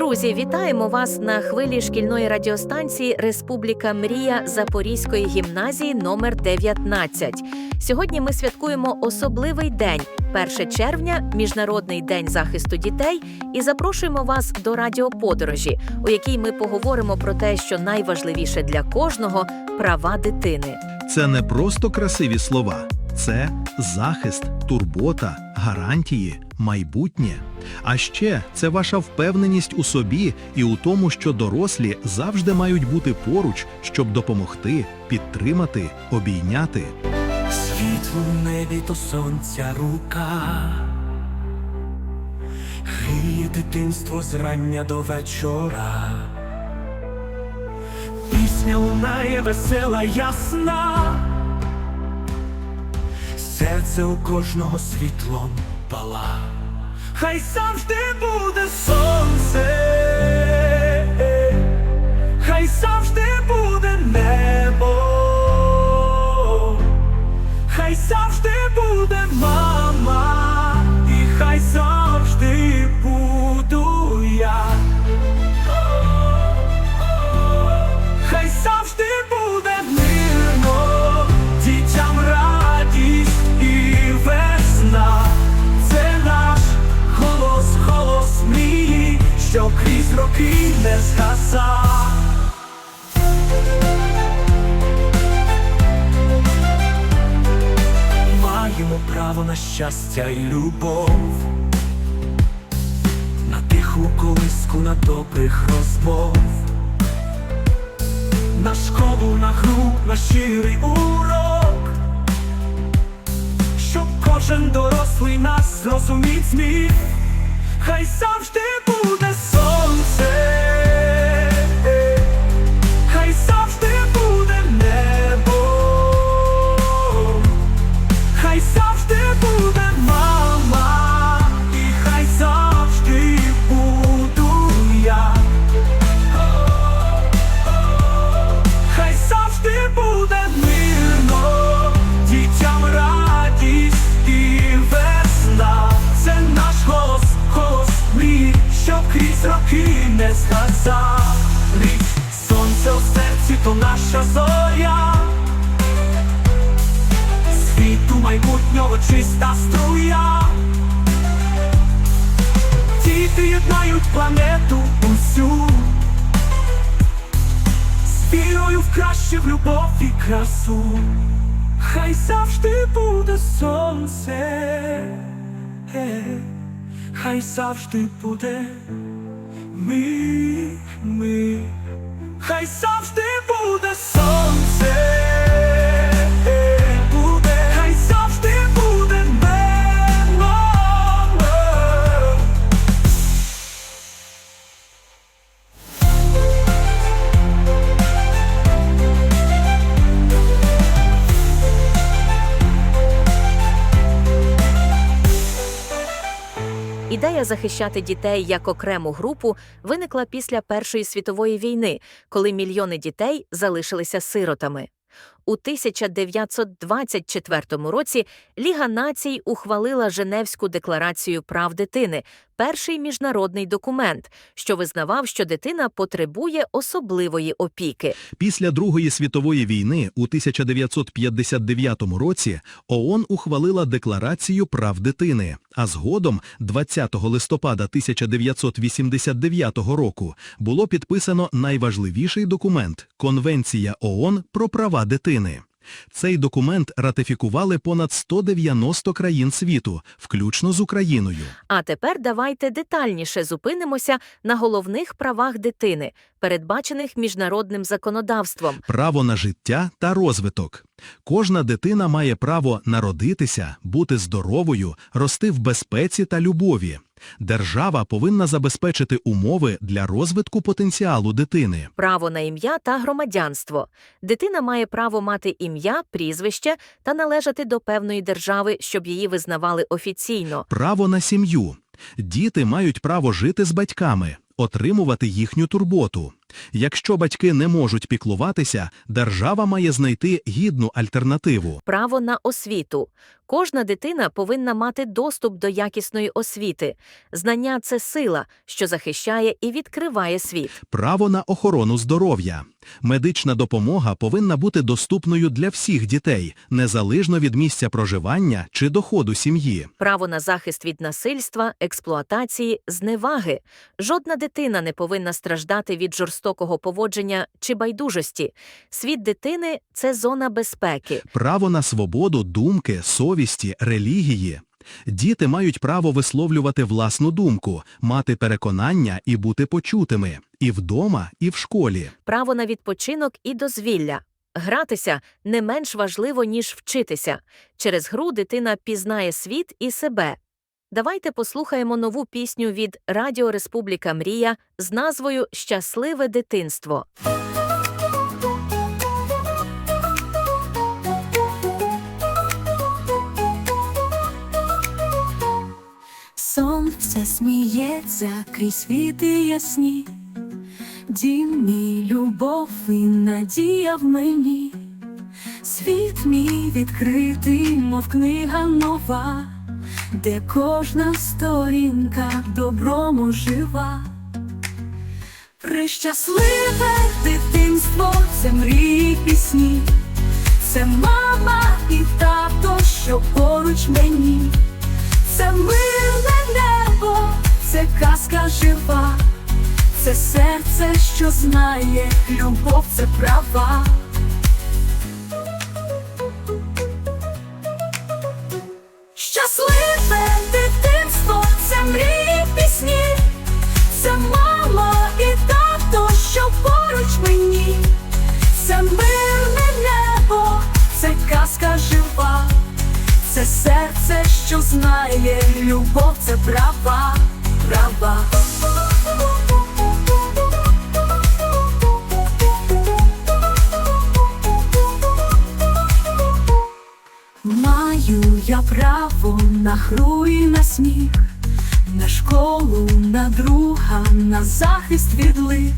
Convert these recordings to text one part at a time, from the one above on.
Друзі, вітаємо вас на хвилі шкільної радіостанції Республіка Мрія Запорізької гімназії номер 19. Сьогодні ми святкуємо особливий день 1 червня, Міжнародний день захисту дітей, і запрошуємо вас до радіоподорожі, у якій ми поговоримо про те, що найважливіше для кожного права дитини. Це не просто красиві слова, це захист, турбота, гарантії, майбутнє. А ще це ваша впевненість у собі і у тому, що дорослі завжди мають бути поруч, щоб допомогти, підтримати, обійняти. Світло в небі то сонця рука, Гріє дитинство зрання до вечора. Пісня лунає весела, ясна, серце у кожного світлом пала. Хай завжди буде сонце, хай завжди право на щастя і любов, на тиху колиску, на добрих розмов, на школу, на гру, на щирий урок, щоб кожен дорослий нас зрозуміть зміг, хай завжди красу. Хай завжди буде сонце. Е, Хай завжди буде ми, ми. Хай завжди буде сонце. Ідея захищати дітей як окрему групу виникла після Першої світової війни, коли мільйони дітей залишилися сиротами. У 1924 році Ліга націй ухвалила Женевську декларацію прав дитини, перший міжнародний документ, що визнавав, що дитина потребує особливої опіки. Після Другої світової війни у 1959 році ООН ухвалила Декларацію прав дитини, а згодом, 20 листопада 1989 року, було підписано найважливіший документ – Конвенція ООН про права дитини. Цей документ ратифікували понад 190 країн світу, включно з Україною. А тепер давайте детальніше зупинимося на головних правах дитини, передбачених міжнародним законодавством. Право на життя та розвиток. Кожна дитина має право народитися, бути здоровою, рости в безпеці та любові. Держава повинна забезпечити умови для розвитку потенціалу дитини. Право на ім'я та громадянство. Дитина має право мати ім'я, прізвище та належати до певної держави, щоб її визнавали офіційно. Право на сім'ю. Діти мають право жити з батьками, отримувати їхню турботу. Якщо батьки не можуть піклуватися, держава має знайти гідну альтернативу. Право на освіту. Кожна дитина повинна мати доступ до якісної освіти. Знання це сила, що захищає і відкриває світ. Право на охорону здоров'я. Медична допомога повинна бути доступною для всіх дітей, незалежно від місця проживання чи доходу сім'ї. Право на захист від насильства, експлуатації, зневаги. Жодна дитина не повинна страждати від жорстокого поводження чи байдужості. Світ дитини це зона безпеки. Право на свободу думки, совісті, релігії. Діти мають право висловлювати власну думку, мати переконання і бути почутими і вдома, і в школі. Право на відпочинок і дозвілля. Гратися не менш важливо, ніж вчитися. Через гру дитина пізнає світ і себе. Давайте послухаємо нову пісню від Радіо Республіка Мрія з назвою Щасливе дитинство. Сонце сміється крізь світи ясні, Дім мій, любов і надія в мені, світ мій відкритий, мов книга нова, де кожна сторінка доброму жива. Прищасливе дитинство, це мрії пісні, це мама і тато, що поруч мені. Це мирне небо, це казка жива, це серце, що знає, любов це права. Що знає, любов це права, права. Маю я право на гру і на сміх, на школу, на друга, на захист від лих,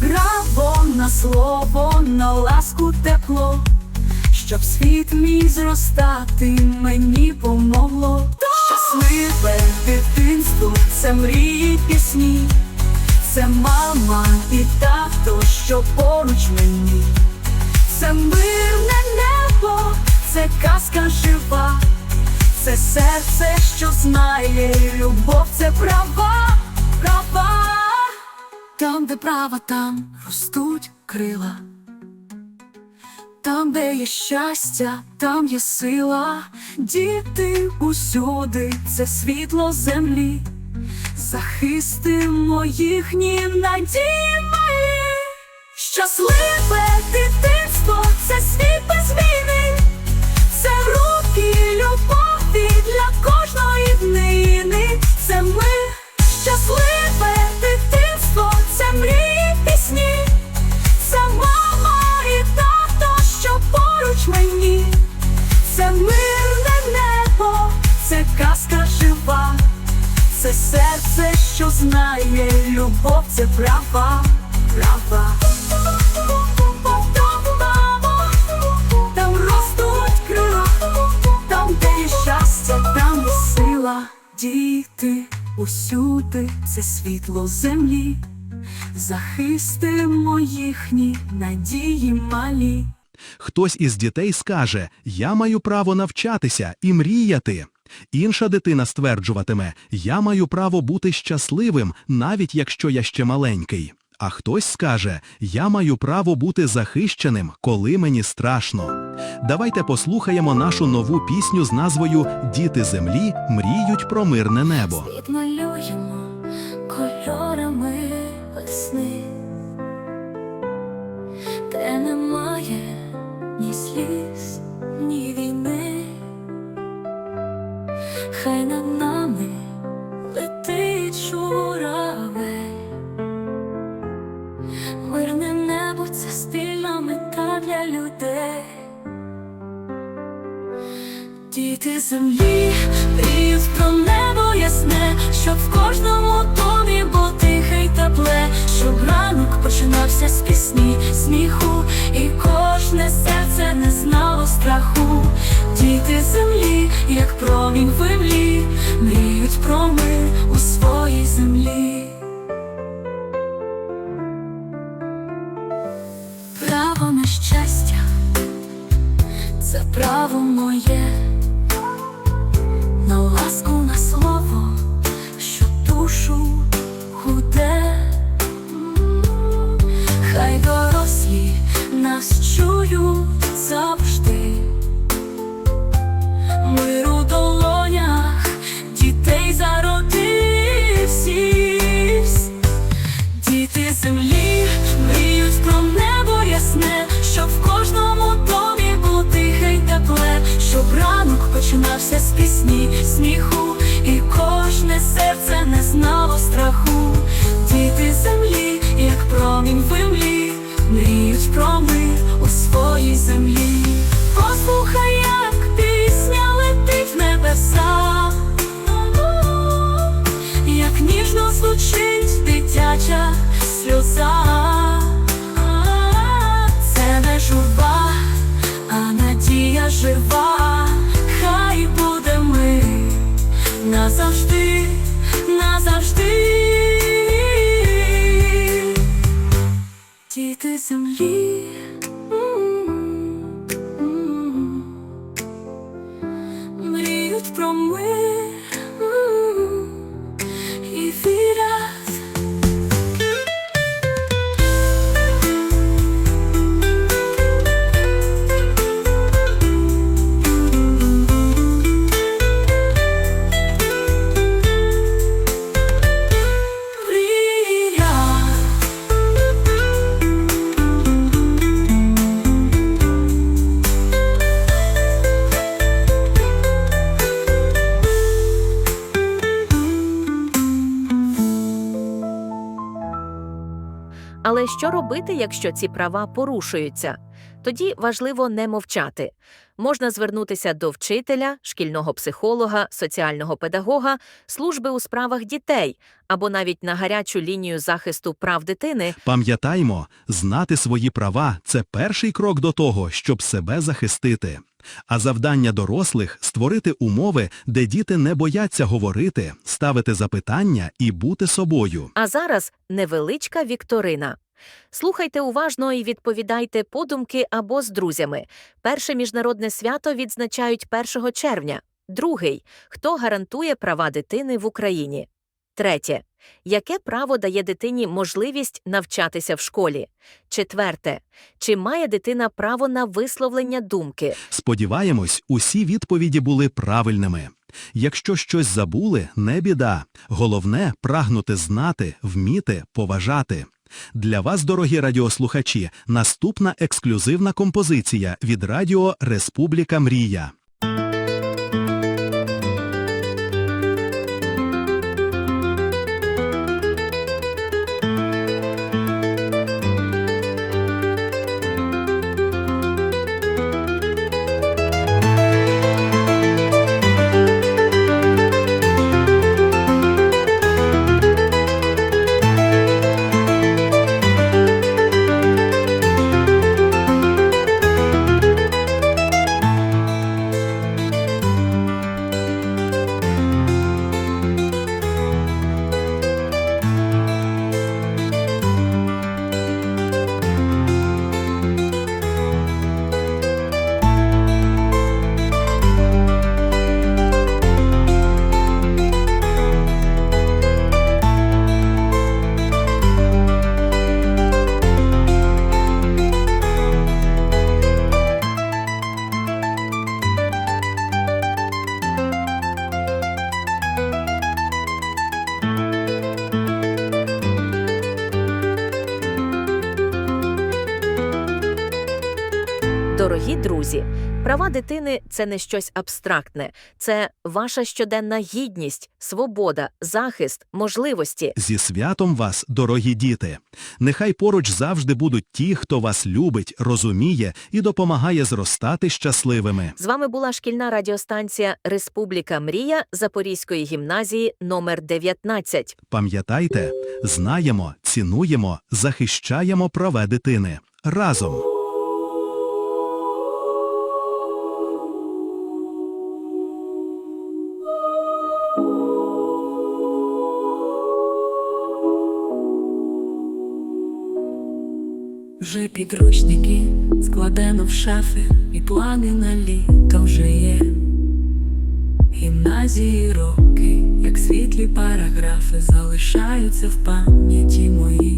право на слово, на ласку тепло щоб світ мій зростати мені помогло. Щасливе дитинство, це мрії пісні, це мама і тато, що поруч мені, це мирне небо, це казка жива, це серце, що знає, любов це права, права, там, де права, там ростуть крила. Там, де є щастя, там є сила, діти усюди, це світло землі, захистимо їхні надії мої, Щасливе дитинство, діти усюди, це світло землі, захистимо їхні надії малі. Хтось із дітей скаже: Я маю право навчатися і мріяти. Інша дитина стверджуватиме: Я маю право бути щасливим, навіть якщо я ще маленький. А хтось скаже: Я маю право бути захищеним, коли мені страшно. Давайте послухаємо нашу нову пісню з назвою Діти землі мріють про мирне небо. Світ малюємо кольорами кожне серце не знало страху. Діти землі, як промінь в починався з пісні, сміху, і кожне серце не знало страху. Діти землі, як промінь в імлі, мріють про мир у своїй землі. Послухай, як пісня летить в небеса. Як ніжно звучить дитяча сльоза, це не журба, а надія жива, назавжди, назавжди. Діти землі. Але що робити, якщо ці права порушуються? Тоді важливо не мовчати. Можна звернутися до вчителя, шкільного психолога, соціального педагога, служби у справах дітей або навіть на гарячу лінію захисту прав дитини. Пам'ятаймо, знати свої права це перший крок до того, щоб себе захистити. А завдання дорослих створити умови, де діти не бояться говорити, ставити запитання і бути собою. А зараз невеличка вікторина. Слухайте уважно і відповідайте подумки або з друзями. Перше міжнародне свято відзначають 1 червня. Другий хто гарантує права дитини в Україні. Третє. Яке право дає дитині можливість навчатися в школі? Четверте. Чи має дитина право на висловлення думки? Сподіваємось, усі відповіді були правильними. Якщо щось забули, не біда. Головне прагнути знати, вміти, поважати. Для вас, дорогі радіослухачі, наступна ексклюзивна композиція від радіо Республіка Мрія. Права дитини це не щось абстрактне, це ваша щоденна гідність, свобода, захист, можливості. Зі святом вас, дорогі діти! Нехай поруч завжди будуть ті, хто вас любить, розуміє і допомагає зростати щасливими. З вами була шкільна радіостанція Республіка Мрія Запорізької гімназії номер 19. Пам'ятайте, знаємо, цінуємо, захищаємо права дитини. Разом! Вже підручники складено в шафи, і плани на літо вже є. Гімназії роки, як світлі параграфи, залишаються в пам'яті моїй.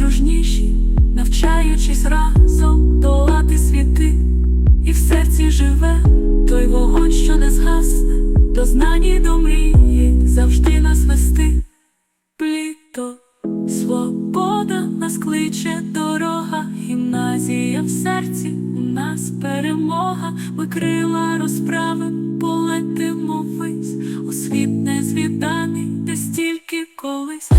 Дружніші, навчаючись разом долати світи, і в серці живе той вогонь, що не згасне, до знань і до мрії завжди нас вести. Пліто, свобода нас кличе дорога, гімназія в серці, у нас перемога, ми крила розправи, полетимо вись, у світ незвіданий, де стільки колись.